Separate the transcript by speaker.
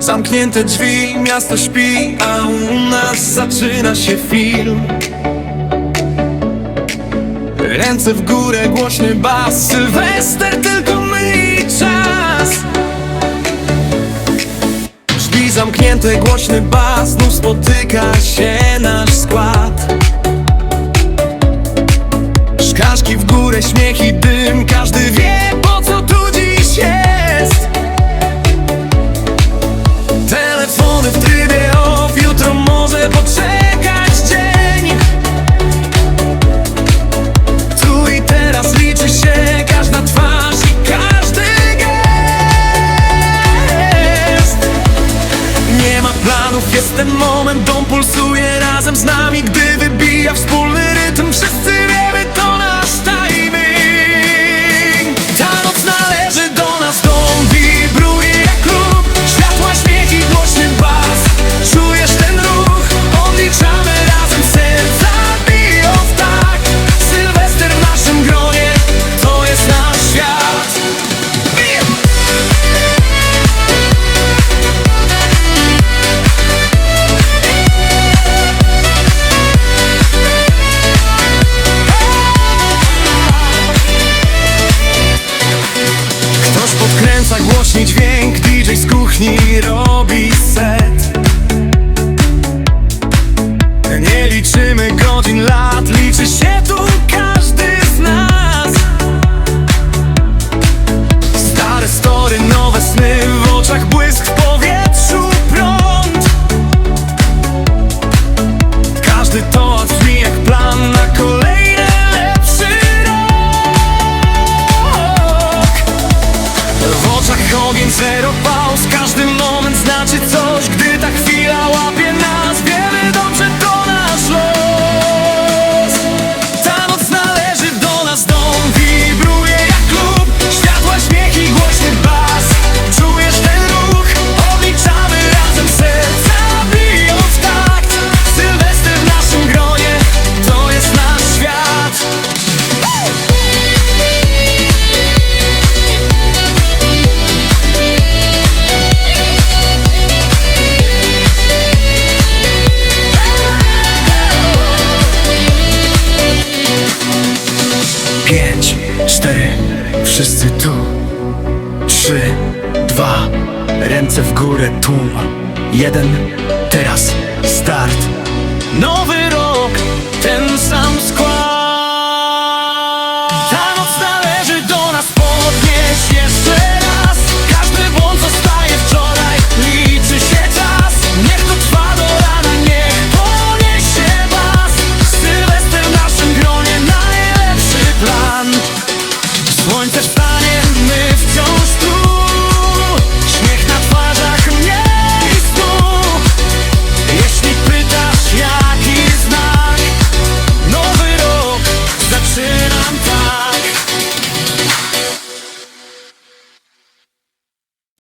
Speaker 1: Zamknięte drzwi, miasto śpi, a u nas zaczyna się film. Ręce w górę, głośny bas Sylwester, tylko my i czas. Drzwi zamknięte, głośny bas Znów spotyka się nasz skład ten moment Dom pulsuje razem z nami Gdy wybija wspólny rytm. Wszyscy głośny dźwięk DJ z kuchni robi set. Nie liczymy godzin, lat Liczy się tu ogień, zero pauz. Każdy moment znaczy coś Gdy ta Trzy, dwa, ręce w górę, tłum. Jeden, teraz, start. Nowy rok, ten sam skład